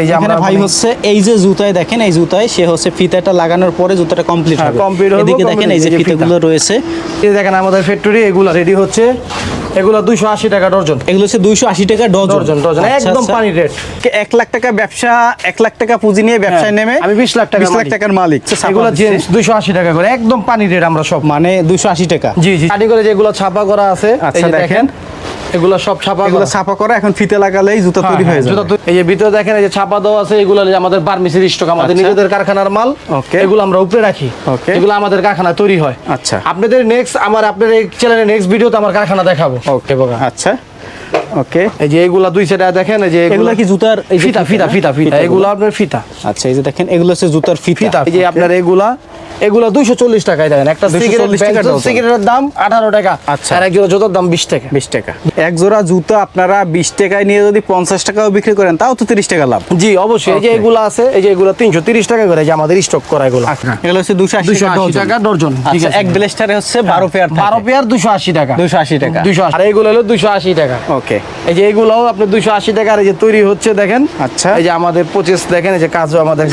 এই যে এখানে ভাই হচ্ছে এই যে জুতায় দেখেন এই জুতায় সে হচ্ছে ফিতাটা লাগানোর পরে জুতাটা কমপ্লিট হবে। complete হবে, এদিকে দেখেন এই যে complete, এই যে ফিতাগুলো রয়েছে। এই দেখেন আমাদের ফ্যাক্টরি এগুলো রেডি হচ্ছে। এগুলো দুইশো আশি টাকা ডর্জন এগুলো হচ্ছে দুইশো আশি টাকা ডজন। ডর্জন ডর্জন আচ্ছা, একদম আচ্ছা। পানি রেট এক লাখ টাকা ব্যবসা এক লাখ টাকা পুঁজি নিয়ে ব্যবসায় হ্যাঁ, নেমে আমি 20 লাখ টাকার বিশ লাখ মালিক। টাকার মালিক। এগুলো দুইশো আশি টাকা করে একদম পানি রেট আমরা সব। মানে দুইশো আশি টাকা। জি জি। করে যেগুলো ছাপা করা আছে আচ্ছা, দেখেন। এগুলো সব ছাপা এগুলো ছাপা করা এখন ফিতে লাগালেই জুতা হ্যাঁ, তৈরি হয়ে হ্যাঁ, জুতা তৈরি- এই যে ভিতরে দেখেন এই যে ছাপা দেওয়া আছে এগুলো আমাদের বার্মিসের স্টক আমাদের আচ্ছা। নিজেদের কারখানার মাল। এগুলো আমরা উপরে রাখি। এগুলো আমাদের কারখানায় তৈরি হয়। আচ্ছা। আপনাদের নেক্সট আমার আপনাদের এই চ্যানেলের নেক্সট ভিডিওতে আমার কারখানা দেখাবো। ওকে বগা। আচ্ছা। ওকে এই যে এগুলা দুই সেটা দেখেন এই যে এগুলো কি জুতার ফিতা ফিতা ফিতা ফিতা? এগুলো। আপনার ফিতা। আচ্ছা এই যে দেখেন এগুলো হচ্ছে জুতার ফিতা। এই যে আপনার এগুলা এগুলা দুইশো চল্লিশ টাকায় দেখেন। একটা 240 সিগারেট টাকা ডজন। সিগারেটের দাম আঠারো টাকা আচ্ছা। আর এক জোড়া জুতোর দাম বিশ টাকা। বিশ টাকা। এক জোড়া জুতা আপনারা বিশ টাকায় নিয়ে যদি পঞ্চাশ টাকাও বিক্রি করেন তাও তো তিরিশ টাকা লাভ। জি অবশ্যই। এই যে এগুলো আছে এই যে এগুলো তিনশো তিরিশ টাকা করে যে আমাদের স্টক করা এগুলো। এগুলো হচ্ছে দুশো আশি টাকা ডর্জন আচ্ছা এক ব্লেস্টারে হচ্ছে বারো পেয়ার বারো পেয়ার দুশো আশি টাকা। দুশো আশি টাকা। দুশো আর এইগুলো হলো দুশো আশি টাকা। ওকে এই যে এইগুলোও আপনি দুশো আশি টাকার এই যে তৈরি হচ্ছে দেখেন। আচ্ছা। এই যে আমাদের পঁচিশ দেখেন এই যে কাজও আমাদের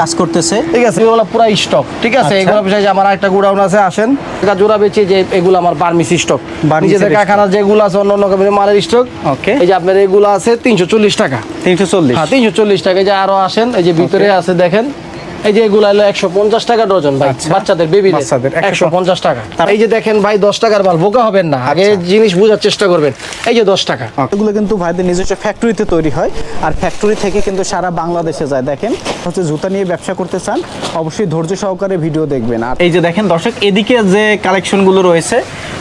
কাজ করতেছে। ঠিক আছে এগুলো পুরো স্টক ঠিক আছে আচ্ছা। এগুলো বিষয়ে যে আমার একটা গোডাউন আছে আসেন। এটা জোড়া বেচে যে এগুলো আমার বার্মিস স্টক নিজেদের কারখানা কারখানার যেগুলো আছে অন্য অন্য কোম্পানির মালের স্টক ওকে এই যে আপনার এগুলো আছে তিনশো চল্লিশ টাকা। তিনশো চল্লিশ। হ্যাঁ তিনশো চল্লিশ টাকা যে আরও আসেন এই যে ভিতরে আছে দেখেন। এই যে এগুলো হলো একশো পঞ্চাশ টাকা ডজন ভাই আচ্ছা। বাচ্চাদের বেবি বাচ্চাদের, একশো পঞ্চাশ টাকা। এই যে দেখেন ভাই দশ টাকার মাল বোকা হবেন না। আগে আচ্ছা। জিনিস বোঝার চেষ্টা করবেন। এই যে দশ টাকা। এগুলো কিন্তু ভাইদের নিজস্ব ফ্যাক্টরিতে তৈরি হয়। আর ফ্যাক্টরি থেকে কিন্তু সারা বাংলাদেশে যায়। দেখেন হচ্ছে জুতা নিয়ে ব্যবসা করতে চান অবশ্যই ধৈর্য সহকারে ভিডিও দেখবেন। আর এই যে দেখেন দর্শক এদিকে যে কালেকশনগুলো রয়েছে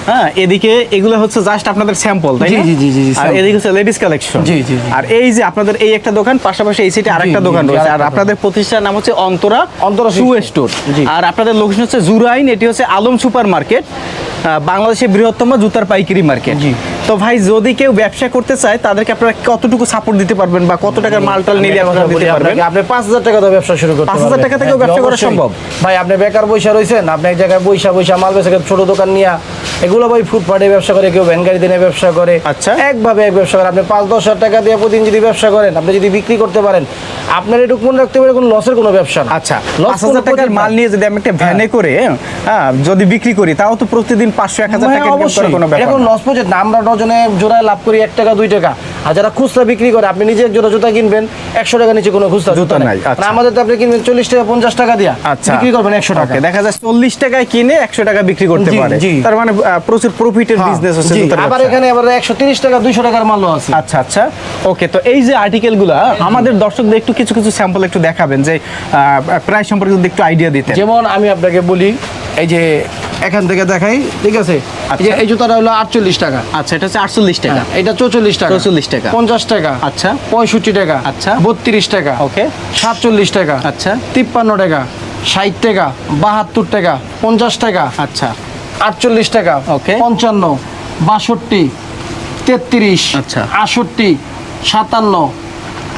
হ্যাঁ এদিকে এগুলো হচ্ছে জাস্ট আপনাদের স্যাম্পল তাই জি, জি, জি, আর এদিকে হচ্ছে লেডিস কালেকশন জি, জি। আর এই যে আপনাদের এই একটা দোকান পাশাপাশি এই সিটে আরেকটা দোকান রয়েছে। আর আপনাদের প্রতিষ্ঠান নাম হচ্ছে অন্তরা অন্তরা শু স্টোর। আর আপনাদের লোকেশন হচ্ছে জুরাইন এটি হচ্ছে আলম সুপার মার্কেট বাংলাদেশের বৃহত্তম জুতার পাইকারি মার্কেট জি। তো ভাই যদি কেউ ব্যবসা করতে চায় তাদেরকে আপনারা কতটুকু সাপোর্ট দিতে পারবেন বা কত টাকার মালটাল নিলে আপনারা দিতে পারবেন? আপনি পাঁচ হাজার টাকা দিয়ে ব্যবসা শুরু করতে 5,000 টাকা থেকেও হ্যাঁ, ব্যবসা করা সম্ভব? ভাই আপনি বেকার বৈশা রয়েছেন আপনি এক জায়গায় বৈশা বৈশা মাল বেচে ছোট দোকান নিয়ে। এগুলো ভাই ফুটপাটে ব্যবসা করে কেউ ভ্যান গাড়ি দিয়ে ব্যবসা করে। আচ্ছা। একভাবে এক ব্যবসা করে। আপনি পাঁচ দশ হাজার টাকা দিয়ে প্রতিদিন যদি ব্যবসা করেন আপনি যদি বিক্রি করতে পারেন আপনার এটুকু মনে রাখতে পারে কোনো লসের কোনো ব্যবসা না। আচ্ছা পাঁচ হাজার টাকার মাল নিয়ে যদি আমি একটা ভ্যানে করে হ্যাঁ যদি বিক্রি করি তাও তো প্রতিদিন পাঁচশো এক হাজার টাকা অবশ্যই। কোনো। লস না। আমরা ডজনে জোড়ায় লাভ করি এক টাকা দুই টাকা। আর যারা খুচরা বিক্রি করে আপনি নিজে এক জোড়া জুতা কিনবেন একশো টাকা নিচে কোনো খুচরা জুতা নাই, নাই আচ্ছা। আমাদের তো আপনি কিনবেন চল্লিশ টাকা পঞ্চাশ টাকা দিয়া। আচ্ছা। বিক্রি করবেন একশো টাকা। দেখা যায় চল্লিশ টাকায় কিনে একশো টাকা বিক্রি করতে পারে। তার মানে প্রচুর প্রফিটের হ্যাঁ, বিজনেস হচ্ছে আবার এখানে আবার একশো তিরিশ টাকা দুইশো টাকার মালও আছে। আচ্ছা আচ্ছা। ওকে তো এই যে আর্টিকেলগুলো আমাদের দর্শকদের একটু কিছু কিছু স্যাম্পল একটু দেখাবেন যে প্রাইস সম্পর্কে একটু আইডিয়া দিতে যেমন আমি আপনাকে বলি এই যে এখান থেকে দেখাই ঠিক আছে? এই আচ্ছা। এই জুতাটা হলো আটচল্লিশ টাকা। আচ্ছা এটা হচ্ছে আটচল্লিশ টাকা। হ্যাঁ, এটা চৌচল্লিশ টাকা। 44 টাকা। পঞ্চাশ টাকা। আচ্ছা। পঁয়ষট্টি টাকা। আচ্ছা। বত্রিশ টাকা। ওকে। সাতচল্লিশ টাকা। আচ্ছা। তিপ্পান্ন টাকা। ষাট টাকা। বাহাত্তর টাকা। পঞ্চাশ টাকা। আচ্ছা। আটচল্লিশ টাকা। ওকে। পঞ্চান্ন। বাষট্টি। তেত্রিশ। আচ্ছা। আষট্টি সাতান্ন।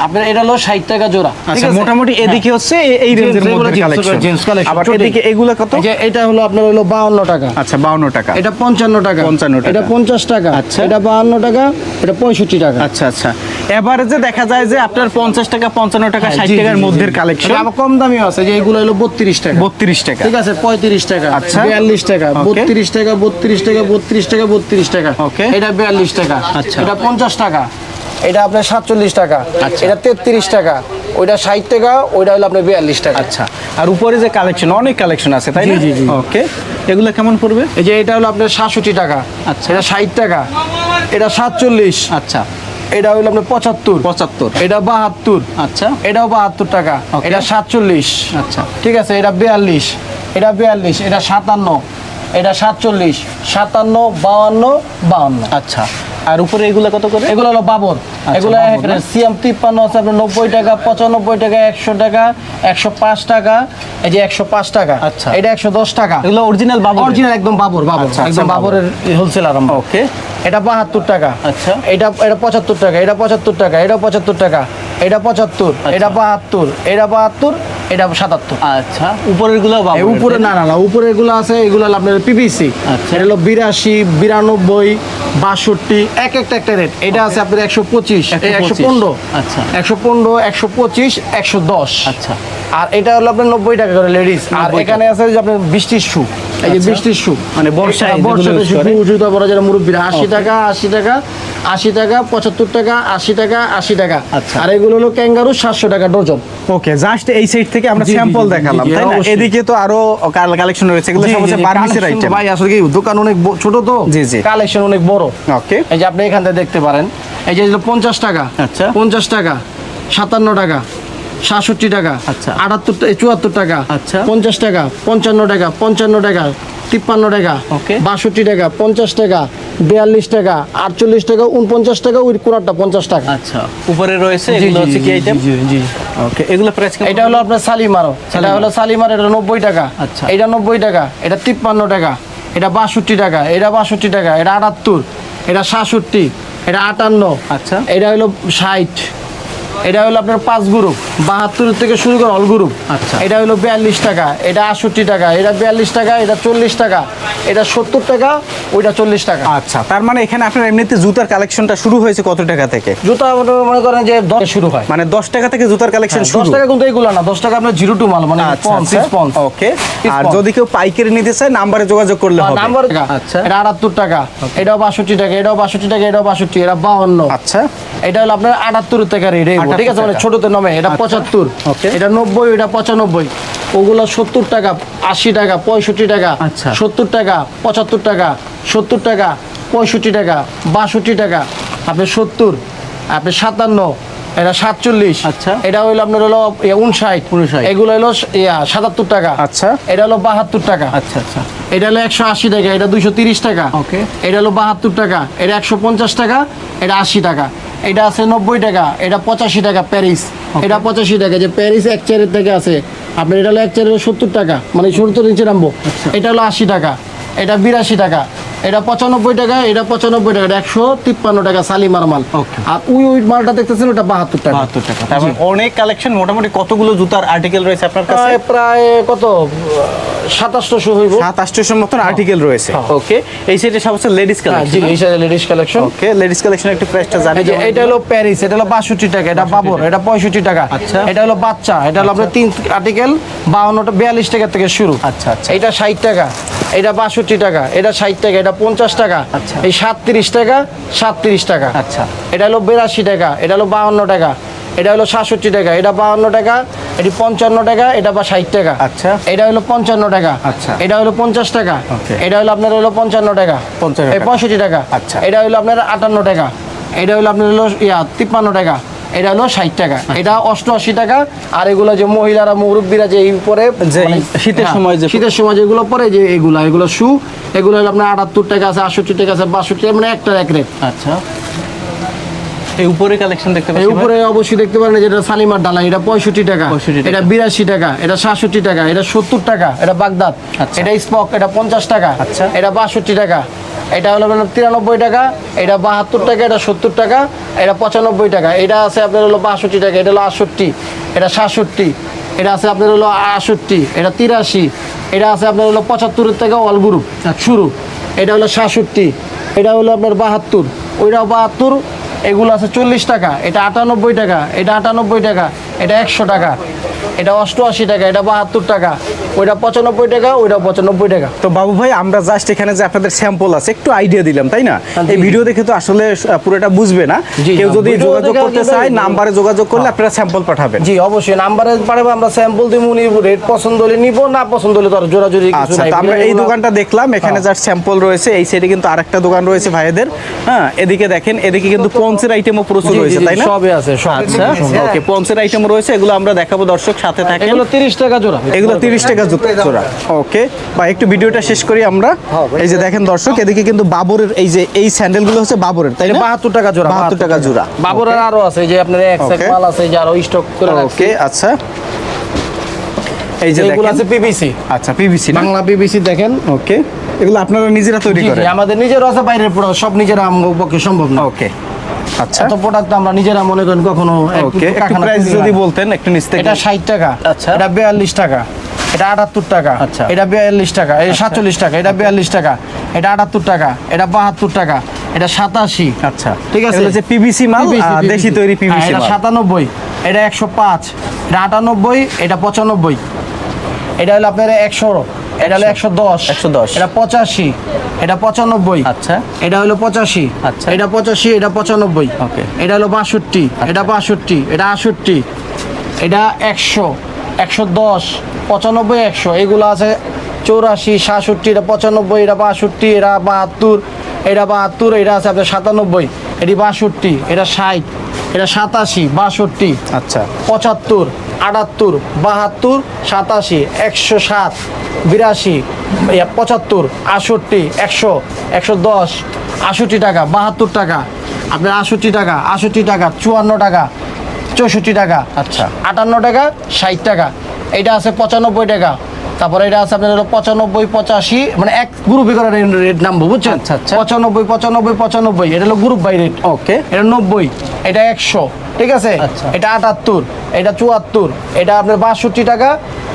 আপনার এটা হলো ষাট টাকা জোড়া। আচ্ছা মোটামুটি এদিকে হচ্ছে এই- রেঞ্জের মধ্যে কালেকশন আবার এদিকে এগুলো কত? যে এটা হলো আপনার হলো বাউন্ন টাকা। আচ্ছা 52 টাকা। এটা পঞ্চান্ন টাকা। 55 টাকা। এটা পঞ্চাশ টাকা। আচ্ছা। এটা বাহান্ন টাকা এটা পঁয়ষট্টি টাকা। আচ্ছা আচ্ছা। এভারেজে দেখা যায় যে আপনার পঞ্চাশ টাকা পঞ্চান্ন টাকা হ্যাঁ, ষাট জি, জি, টাকার মধ্যে কালেকশন আবার কম দামিও আছে যে এগুলো হলো বত্রিশ টাকা। বত্রিশ টাকা। ঠিক আছে পঁয়ত্রিশ টাকা আচ্ছা। বিয়াল্লিশ টাকা Okay. বত্রিশ টাকা বত্রিশ টাকা বত্রিশ টাকা বত্রিশ টাকা। Okay. এটা বিয়াল্লিশ টাকা। আচ্ছা। এটা পঞ্চাশ টাকা। এটা আপনার সাতচল্লিশ টাকা আচ্ছা। এটা তেত্রিশ টাকা ওইটা ষাট টাকা ওইটা হলো আপনার বিয়াল্লিশ টাকা। আচ্ছা আর উপরে যে কালেকশন অনেক কালেকশন আছে তাই জি, জি। ওকে এগুলো কেমন পড়বে? এই যে এটা হলো আপনার সাতষট্টি টাকা আচ্ছা। এটা ষাট টাকা এটা সাতচল্লিশ আচ্ছা। এটা হলো আপনার পঁচাত্তর পঁচাত্তর। এটা বাহাত্তর আচ্ছা। এটাও বাহাত্তর টাকা এটা সাতচল্লিশ। আচ্ছা। ঠিক আছে এটা বিয়াল্লিশ এটা বিয়াল্লিশ এটা সাতান্ন এটা সাতচল্লিশ সাতান্ন বাউান্ন বাউান্ন আচ্ছা। আর উপরে এগুলো কত করে? এগুলো হলো বাবর। এগুলো বাবর না? সিএম তিপ্পান্ন আছে আপনার নব্বই টাকা পঁচানব্বই টাকা একশো টাকা একশো পাঁচ টাকা এই যে একশো পাঁচ টাকা। আচ্ছা। এটা একশো দশ টাকা। এগুলো অরিজিনাল বাবু অরিজিনাল একদম বাবর বাবর আচ্ছা, একদম আচ্ছা, বাবরের হোলসেলার আমরা ওকে এটা বাহাত্তর টাকা। আচ্ছা। এটা এটা পঁচাত্তর টাকা এটা পঁচাত্তর টাকা এটা পঁচাত্তর টাকা এটা পঁচাত্তর এটা বাহাত্তর এটা বাহাত্তর এটা সাতাত্তর। আচ্ছা। উপরেরগুলো উপরে না না না উপরে এগুলো আছে এগুলো আপনার পিপিসি আচ্ছা। এটা হলো বিরাশি বিরানব্বই বাষট্টি এক একটা একটা রেট এটা আছে আপনার একশো পঁচিশ একশো 125 পনেরো। আচ্ছা। একশো পনেরো একশো পঁচিশ একশো দশ। আচ্ছা। আর এটা হলো আপনার নব্বই টাকা করে লেডিস আর এখানে আছে যে আপনার বৃষ্টির শু এই যে আচ্ছা। বৃষ্টির শু মানে যেগুলো বর্ষাতে শু জুতা পরা যারা মুরব্বীরা আশি টাকা আশি টাকা আশি টাকা পঁচাত্তর টাকা আশি টাকা আশি টাকা। আচ্ছা। আর এগুলো হলো ক্যাঙ্গারু সাতশো টাকা ডজন। ওকে জাস্ট এই সাইড থেকে আমরা স্যাম্পল দেখালাম তাই না? এদিকে তো আরও কালেকশন রয়েছে এগুলো সব হচ্ছে বার্মিসের আইটেম ভাই আসলে কি দোকান অনেক ছোট তো? জি, জি। কালেকশন অনেক বড়। ওকে। এই যে আপনি এখান থেকে দেখতে পারেন এই যে পঞ্চাশ টাকা আচ্ছা। পঞ্চাশ টাকা সাতান্ন টাকা সাতষট্টি টাকা আচ্ছা। আটাত্তর চুয়াত্তর টাকা আচ্ছা। পঞ্চাশ টাকা পঞ্চান্ন টাকা পঞ্চান্ন টাকা তিপ্পান্ন টাকা. বাষট্টি টাকা পঞ্চাশ টাকা বিয়াল্লিশ টাকা আটচল্লিশ টাকা উনপঞ্চাশ টাকা ওই কোনারটা পঞ্চাশ টাকা আচ্ছা উপরে রয়েছে এগুলো হচ্ছে কি আইটেম জি, জি। ওকে এগুলো প্রাইস এটা হলো আপনার সালিমারও এটা। হলো সালিমার এটা নব্বই টাকা আচ্ছা। এটা নব্বই টাকা এটা তিপ্পান্ন টাকা এটা বাষট্টি টাকা এটা বাষট্টি টাকা এটা আটাত্তর এটা সাতষট্টি এটা আটান্ন আচ্ছা। এটা হলো ষাট এটা হলো আপনার পাঁচ গ্রুপ বাহাত্তর থেকে শুরু করে অল গ্রুপ। আচ্ছা। এটা হলো বিয়াল্লিশ টাকা এটা আটষট্টি টাকা এটা বিয়াল্লিশ টাকা এটা চল্লিশ টাকা এটা সত্তর টাকা ওইটা চল্লিশ টাকা। আচ্ছা তার মানে এখানে আপনার এমনিতে জুতার কালেকশনটা শুরু হয়েছে কত টাকা থেকে? জুতা মনে করেন যে দশ শুরু হয়। মানে দশ টাকা থেকে জুতার কালেকশন দশ শুরু? টাকা কিন্তু এগুলো না দশ টাকা আপনার জিরো টু মাল মানে আচ্ছা পঞ্চ ওকে আর যদি কেউ পাইকারি নিতে চায় নাম্বারে যোগাযোগ করলে হবে। নাম্বার আচ্ছা। এটা আটাত্তর টাকা এটাও বাষট্টি টাকা এটাও বাষট্টি টাকা এটাও বাষট্টি এটা বাউন্ন। আচ্ছা। এটা হলো আপনার আটাত্তর টাকা রেট ঠিক আছে? মানে টাকা। ছোটতে নামে এটা পঁচাত্তর। Okay. এটা নব্বই এটা পঁচানব্বই। ওগুলো সত্তর টাকা আশি টাকা পঁয়ষট্টি টাকা আচ্ছা। সত্তর টাকা পঁচাত্তর টাকা সত্তর টাকা পঁয়ষট্টি টাকা বাষট্টি টাকা। আপনি সত্তর আপনি সাতান্ন এটা সাতচল্লিশ। আচ্ছা। এটা হলো আপনার হলো ইয়ে, উনষাট এগুলো হলো ইয়া, সাতাত্তর টাকা। আচ্ছা। এটা হলো বাহাত্তর টাকা। আচ্ছা আচ্ছা। এটা হলো একশো আশি টাকা এটা দুইশো তিরিশ টাকা। ওকে। এটা হলো বাহাত্তর টাকা এটা একশো পঞ্চাশ টাকা এটা আশি টাকা। এটা আছে নব্বই টাকা এটা পঁচাশি টাকা প্যারিস। এটা পঁচাশি টাকা যে প্যারিস এক চেয়ারের থেকে আছে আপনার এটা হলো এক চেয়ারের সত্তর টাকা মানে সত্তর ইঞ্চি নামবো। এটা হলো আশি টাকা এটা বিরাশি টাকা। এটা পঁচানব্বই টাকা এটা পঁচানব্বই টাকা একশো তিপ্পান্ন টাকা সালিমার মাল। আর ওই ওই মালটা দেখতেছেন ওটা বাহাত্তর টাকা। বাহাত্তর টাকা। মানে অনেক কালেকশন মোটামুটি কতগুলো জুতার আর্টিকেল রয়েছে আপনার কাছে? প্রায় কত? সাতাশশো হইব। সাত মতন আর্টিকেল রয়েছে। হ্যাঁ। ওকে এই সাইডে সব হচ্ছে লেডিস হ্যাঁ, জি কালেকশন এই সাইডে লেডিস কালেকশন ওকে লেডিস কালেকশনের একটু প্রাইসটা জানি যে এটা হলো প্যারিস এটা হলো বাষট্টি টাকা এটা বাবর এটা পঁয়ষট্টি টাকা। আচ্ছা। এটা হলো বাচ্চা এটা হলো আপনার তিন আর্টিকেল বাউন্নটা বিয়াল্লিশ টাকা থেকে শুরু। আচ্ছা, আচ্ছা। এটা ষাট টাকা। এটা বাষট্টি টাকা এটা ষাট টাকা এটা পঞ্চাশ টাকা। আচ্ছা। এই সাতত্রিশ টাকা সাতত্রিশ টাকা। আচ্ছা। এটা হলো বিরাশি টাকা এটা হলো বাউন্ন টাকা। এটা হলো সাতষট্টি টাকা এটা বাউন্ন টাকা এটি পঞ্চান্ন টাকা এটা বা ষাট টাকা। আচ্ছা। এটা হলো পঞ্চান্ন টাকা। আচ্ছা। এটা হলো পঞ্চাশ টাকা। এটা হলো আপনার হলো পঞ্চান্ন টাকা। 55 এই পঁয়ষট্টি টাকা। আচ্ছা। এটা হলো আপনার আটান্ন টাকা। এটা হলো আপনার হলো ইয়া তিপ্পান্ন টাকা। এটা হলো ষাট টাকা। এটা অষ্টআশি টাকা আর এগুলো যে মহিলারা মুরব্বীরা যে এই পরে যে শীতের হ্যাঁ, সময় যে- শীতের সময় যেগুলো পরে যে এগুলো এগুলো শু এগুলো হলো আপনার আটাত্তর টাকা আছে আটষট্টি টাকা আছে বাষট্টি মানে একটা এক রেট আচ্ছা এই উপরে কালেকশন দেখতে পাচ্ছি উপরে অবশ্যই দেখতে পারেন যেটা সালিমার ডালা এটা পঁয়ষট্টি টাকা 65 টাকা। এটা টাকা এটা সাতষট্টি টাকা এটা সত্তর টাকা এটা বাগদাদ আচ্ছা। এটা স্পক এটা পঞ্চাশ টাকা আচ্ছা। এটা বাষট্টি টাকা এটা হলো আপনার তিরানব্বই টাকা, এটা বাহাত্তর টাকা, এটা সত্তর টাকা, এটা পঁচানব্বই টাকা। এটা আছে আপনার হলো বাষট্টি টাকা, এটা হলো আটষট্টি, এটা সাতষট্টি, এটা আছে আপনার হলো আটষট্টি, এটা তিরাশি, এটা আছে আপনার হলো পঁচাত্তরের থেকে অল গ্রুপ শুরু। এটা হলো সাতষট্টি, এটা হলো আপনার বাহাত্তর, ওইটাও বাহাত্তর, এগুলো আছে চল্লিশ টাকা, এটা আটানব্বই টাকা, এটা আটানব্বই টাকা, এটা একশো টাকা, এটা অষ্টআশি টাকা, এটা বাহাত্তর টাকা ওইটা পঁচানব্বই টাকা ওইটা পঁচানব্বই টাকা। তো বাবু ভাই আমরা জাস্ট এখানে যে আপনাদের স্যাম্পল আছে একটু আইডিয়া দিলাম তাই না? হ্যাঁ, এই ভিডিও দেখে তো আসলে পুরোটা বুঝবে না। কেউ যদি যোগাযোগ করতে চায় নাম্বারে যোগাযোগ করলে আপনারা স্যাম্পল পাঠাবেন। জি অবশ্যই নাম্বারে পারবে আমরা স্যাম্পল দিব উনি রেট পছন্দ হলে নিব না পছন্দ হলে তো আর জোরাজোরি কিছু আচ্ছা নাই। আমরা এই দোকানটা দেখলাম। এখানে হ্যাঁ। যার স্যাম্পল রয়েছে এই সাইডে কিন্তু আরেকটা দোকান রয়েছে ভাইদের। হ্যাঁ এদিকে দেখেন এদিকে কিন্তু পঞ্চের আইটেমও প্রচুর রয়েছে তাই না? সবই আছে সব আচ্ছা ওকে পঞ্চের আইটেম রয়েছে এগুলো আমরা দেখাবো দর্শক সাথে থাকেন। এগুলো তিরিশ টাকা জোড়া। এগুলো তিরিশ টাকা জুতো জোড়া ওকে বা একটু ভিডিওটা শেষ করি আমরা। হ্যাঁ, এই যে দেখেন দর্শক এদিকে কিন্তু বাবরের এই যে এই স্যান্ডেলগুলো হচ্ছে বাবরের তাই না? টাকা জোড়া 72 টাকা জোড়া। বাবরের আরও আছে যে আপনার এক সেট মাল আছে যে আরও স্টক করে রাখছি। ওকে আচ্ছা। এই যে দেখেন। আছে পিবিসি আচ্ছা পিভিসি বাংলা পিবিসি দেখেন। ওকে এগুলো আপনারা নিজেরা তৈরি করেন। আমাদের নিজের আছে বাইরের প্রোডাক্ট সব নিজেরা আমার পক্ষে সম্ভব না। ওকে আচ্ছা। এত প্রোডাক্ট আমরা নিজেরা মনে করেন কখনো ওকে একটু প্রাইস যদি বলতেন একটু নিচ থেকে। এটা ষাট টাকা আচ্ছা। এটা বিয়াল্লিশ টাকা। এটা আটাত্তর টাকা। আচ্ছা। এটা বিয়াল্লিশ টাকা এটা সাতচল্লিশ টাকা এটা বিয়াল্লিশ টাকা এটা আটাত্তর টাকা এটা বাহাত্তর টাকা এটা সাতাশি। আচ্ছা। ঠিক আছে? যে পিভিসি মাল দেশি তৈরি হ্যাঁ, পিভিসি এটা সাতানব্বই এটা একশো পাঁচ এটা আটানব্বই এটা পঁচানব্বই। এটা হলো আপনার একশো এটা হলো একশো দশ 110 এটা পঁচাশি এটা পঁচানব্বই। আচ্ছা। এটা হলো পঁচাশি আচ্ছা। এটা পঁচাশি এটা পঁচানব্বই। Okay. এটা হলো বাষট্টি এটা বাষট্টি এটা আষট্টি এটা একশো। একশো দশ পঁচানব্বই একশো। এগুলো আছে চৌরাশি সাতষট্টি এটা পঁচানব্বই এটা বাষট্টি এটা বাহাত্তর এটা বাহাত্তর এটা আছে আপনার সাতানব্বই এটি বাষট্টি এটা ষাট এটা সাতাশি বাষট্টি আচ্ছা। পঁচাত্তর আটাত্তর বাহাত্তর সাতাশি একশো সাত বিরাশি পঁচাত্তর আষট্টি একশো একশো দশ আষট্টি টাকা বাহাত্তর টাকা আপনার আষট্টি টাকা আষট্টি টাকা চুয়ান্ন টাকা চৌষট্টি টাকা। আচ্ছা। আটান্ন টাকা ষাট টাকা। এটা আছে পঁচানব্বই টাকা। তারপরে এটা আছে আপনার পঁচানব্বই পঁচাশি মানে এক গ্রুপে করে রেট নামবো বুঝছেন? আচ্ছা, আচ্ছা। পঁচানব্বই পঁচানব্বই পঁচানব্বই। এটা হলো গ্রুপ বাই রেট ওকে এটা নব্বই এটা একশো। ঠিক আছে আচ্ছা। এটা আটাত্তর এটা চুয়াত্তর এটা আপনার বাষট্টি টাকা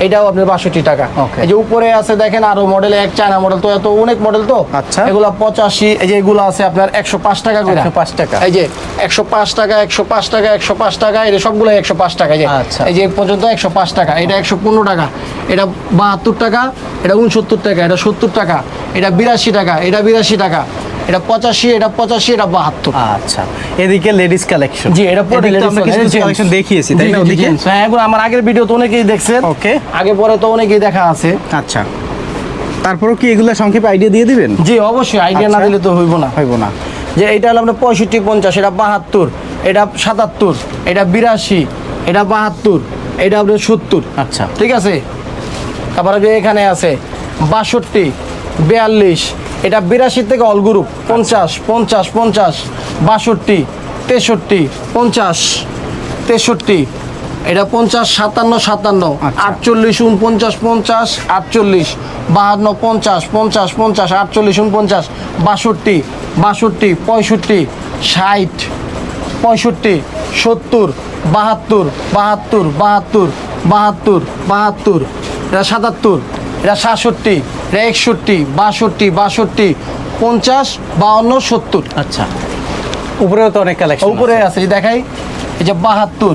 এটাও আপনার বাষট্টি টাকা. এই যে উপরে আছে দেখেন আরও মডেল এক চায়না মডেল তো এত অনেক মডেল তো আচ্ছা। এগুলো পঁচাশি এই যে এগুলো আছে আপনার একশো পাঁচ টাকা করে 105 টাকা। এই যে একশো পাঁচ টাকা একশো পাঁচ টাকা একশো পাঁচ টাকা এটা সবগুলো একশো পাঁচ টাকা এই যে আচ্ছা। এই যে পর্যন্ত একশো পাঁচ টাকা এটা একশো পনেরো টাকা এটা বাহাত্তর টাকা এটা উনসত্তর টাকা এটা সত্তর টাকা এটা বিরাশি টাকা এটা বিরাশি টাকা এটা পঁচাশি এটা পঁচাশি এটা বাহাত্তর। আচ্ছা এদিকে লেডিস কালেকশন জি এটা পরে কালেকশন দেখিয়েছি তাই না ওদিকে? হ্যাঁ এগুলো আমার আগের ভিডিও তো অনেকেই দেখছেন। ওকে। আগে পরে তো অনেকেই দেখা আছে। আচ্ছা। তারপরেও কি এগুলো সংক্ষেপে আইডিয়া দিয়ে দিবেন? জি অবশ্যই আইডিয়া না আচ্ছা। দিলে তো হইব না। হইব না। যে এটা হলো আপনার পঁয়ষট্টি পঞ্চাশ এটা বাহাত্তর এটা সাতাত্তর এটা বিরাশি এটা বাহাত্তর এটা আপনার সত্তর। আচ্ছা। ঠিক আছে? তারপরে যে এখানে আছে বাষট্টি বিয়াল্লিশ এটা বিরাশি থেকে অল গ্রুপ পঞ্চাশ পঞ্চাশ পঞ্চাশ বাষট্টি তেষট্টি পঞ্চাশ তেষট্টি এটা পঞ্চাশ সাতান্ন সাতান্ন আচ্ছা। আটচল্লিশ উনপঞ্চাশ পঞ্চাশ আটচল্লিশ বাহান্ন পঞ্চাশ পঞ্চাশ পঞ্চাশ আটচল্লিশ উনপঞ্চাশ বাষট্টি বাষট্টি পঁয়ষট্টি ষাট পঁয়ষট্টি সত্তর বাহাত্তর বাহাত্তর বাহাত্তর বাহাত্তর বাহাত্তর এটা সাতাত্তর এটা সাতষট্টি একষট্টি বাষট্টি বাষট্টি পঞ্চাশ বাহান্ন সত্তর। আচ্ছা। উপরেও তো অনেক কালেকশন উপরে আছে। এই দেখাই। এই যে বাহাত্তর।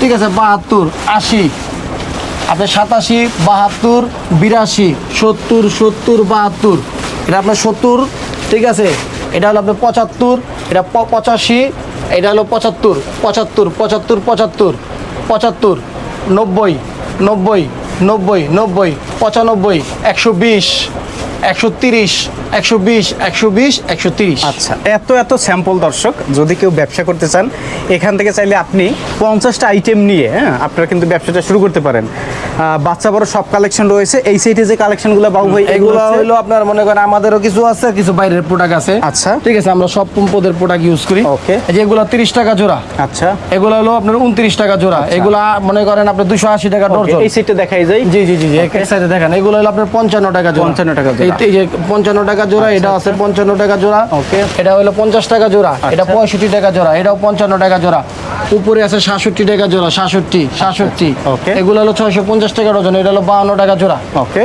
ঠিক আছে বাহাত্তর আশি। আপনার সাতাশি বাহাত্তর বিরাশি সত্তর সত্তর বাহাত্তর। এটা আপনার সত্তর ঠিক আছে? এটা হলো আপনার পঁচাত্তর এটা পঁচাশি এটা হলো পঁচাত্তর পঁচাত্তর পঁচাত্তর পঁচাত্তর পঁচাত্তর নব্বই নব্বই। নব্বই নব্বই, পঁচানব্বই, একশো বিশ, একশো তিরিশ, একশো বিশ একশো বিশ, একশো তিরিশ। আচ্ছা এত এত স্যাম্পল দর্শক, যদি কেউ ব্যবসা করতে চান, এখান থেকে চাইলে আপনি পঞ্চাশটা আইটেম নিয়ে হ্যাঁ আপনারা কিন্তু ব্যবসাটা শুরু করতে পারেন। বাচ্চা বড় সব কালেকশন রয়েছে। এই সাইডে যে কালেকশনগুলো বাবু ভাই এগুলো হলো আপনার মনে করেন আমাদেরও কিছু আছে কিছু বাইরের প্রোডাক্ট আছে। আচ্ছা। ঠিক আছে আমরা সব পম্পদের প্রোডাক্ট ইউজ করি। Okay. এই যে এগুলো তিরিশ টাকা জোড়া। আচ্ছা। এগুলো হলো আপনার উনত্রিশ টাকা জোড়া। এগুলা মনে করেন দুশো আশি টাকা Okay, ডর্জন। এই সাইডে দেখাই যায় জি জি জি এক সাইডে দেখেন। এগুলো হলো আপনার পঞ্চান্ন টাকা জোড়া। 55 টাকা জোড়া। এই- এই যে পঞ্চান্ন টাকা জোড়া এটা আছে পঞ্চান্ন টাকা জোড়া। ওকে এটা হলো পঞ্চাশ টাকা জোড়া। এটা আচ্ছা। পঁয়ষট্টি টাকা জোড়া। এটাও পঞ্চান্ন টাকা জোড়া। উপরে আছে সাতষট্টি টাকা জোড়া সাতষট্টি সাতষট্টি. এগুলো হলো ছয়শো পঞ্চাশ টাকা ডজন এটা হলো বাউন্ন টাকা জোড়া। ওকে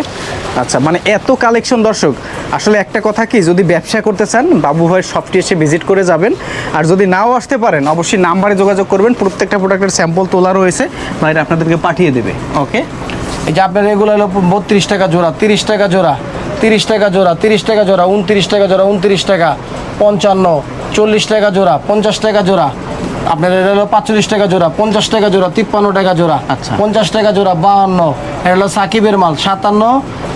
আচ্ছা মানে এত কালেকশন দর্শক আসলে একটা কথা কি যদি ব্যবসা করতে চান বাবু ভাইয়ের শপটি এসে ভিজিট করে যাবেন। আর যদি নাও আসতে পারেন অবশ্যই নাম্বারে যোগাযোগ করবেন প্রত্যেকটা প্রোডাক্টের স্যাম্পল তোলা রয়েছে ভাইরা আপনাদেরকে পাঠিয়ে দেবে। ওকে এই যে আপনার এগুলো হলো বত্রিশ টাকা জোড়া তিরিশ টাকা জোড়া তিরিশ টাকা জোড়া তিরিশ টাকা জোড়া উনত্রিশ টাকা জোড়া উনত্রিশ টাকা পঞ্চান্ন চল্লিশ টাকা জোড়া পঞ্চাশ টাকা জোড়া আপনার এটা হলো পাঁচচল্লিশ টাকা জোড়া পঞ্চাশ টাকা জোড়া তিপ্পান্ন টাকা জোড়া। আচ্ছা। পঞ্চাশ টাকা জোড়া বাহান্ন। এটা হলো সাকিবের মাল সাতান্ন।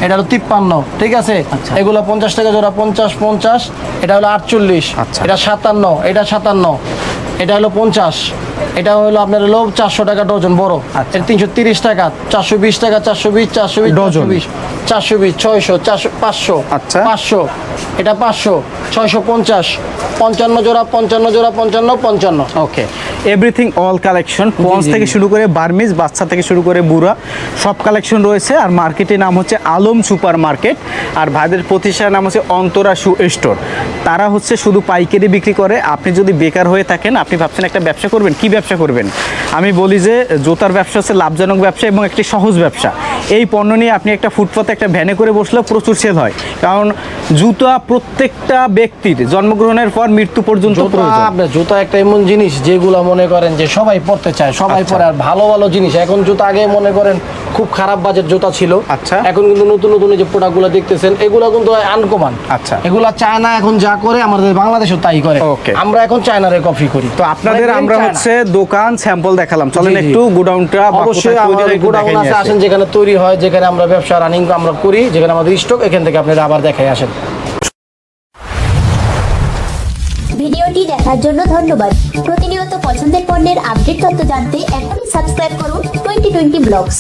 এটা হলো তিপ্পান্ন ঠিক আছে? আচ্ছা। এগুলো পঞ্চাশ টাকা জোড়া পঞ্চাশ পঞ্চাশ। এটা হলো আটচল্লিশ। আচ্ছা। এটা সাতান্ন এটা সাতান্ন। এটা হলো পঞ্চাশ। এটা হলো আপনার হলো চারশো টাকা ডজন বড়। আচ্ছা। এটা তিনশো তিরিশ টাকা চারশো বিশ টাকা চারশো বিশ চারশো বিশ ডজন। বিশ চারশো বিশ ছয়শো চারশো পাঁচশো আচ্ছা। পাঁচশো এটা পাঁচশো ছয়শো পঞ্চাশ পঞ্চান্ন জোড়া পঞ্চান্ন জোড়া পঞ্চান্ন পঞ্চান্ন। ওকে এভরিথিং অল কালেকশন পঞ্চ থেকে শুরু করে বার্মিজ বাচ্চা থেকে শুরু করে বুড়া সব কালেকশন রয়েছে। আর মার্কেটের নাম হচ্ছে আলম সুপার মার্কেট আর ভাইদের প্রতিষ্ঠানের নাম হচ্ছে অন্তরা শু স্টোর তারা হচ্ছে শুধু পাইকারি বিক্রি করে। আপনি যদি বেকার হয়ে থাকেন আপনি ভাবছেন একটা ব্যবসা করবেন কি ব্যবসা করবেন? আমি বলি যে জুতার ব্যবসা হচ্ছে লাভজনক ব্যবসা এবং একটি সহজ ব্যবসা। এই পণ্য নিয়ে আপনি একটা ফুটপাতে একটা ভ্যানে করে বসলেও প্রচুর সেল হয় কারণ জুতা প্রত্যেকটা ব্যক্তির জন্মগ্রহণের পর মৃত্যু পর্যন্ত জুতা একটা এমন জিনিস যেগুলো মনে করেন যে সবাই পড়তে চায় সবাই আচ্ছা। পরে আর ভালো ভালো জিনিস এখন জুতা আগে মনে করেন খুব খারাপ বাজেট জুতা ছিল আচ্ছা। এখন কিন্তু নতুন নতুন যে প্রোডাক্টগুলো দেখতেছেন এগুলো কিন্তু আনকমান আচ্ছা। এগুলা চায়না এখন যা করে আমাদের বাংলাদেশও তাই করে. আমরা এখন চায়নারে কপি করি তো আপনাদের আমরা হচ্ছে দোকান স্যাম্পল দেখালাম চলেন। একটু গোডাউনটা অবশ্যই আমাদের গোডাউন আছে আসেন যেখানে তৈরি হয়, যেখানে আমরা ব্যবসা রানিং আমরা করি, যেখানে আমাদের স্টক এখান থেকে আপনারা আবার দেখে আসেন। ভিডিওটি দেখার জন্য ধন্যবাদ। প্রতিনিয়ত পছন্দের পণ্যের আপডেট তথ্য জানতে এখনই সাবস্ক্রাইব করুন টোয়েন্টি টোয়েন্টি ব্লগস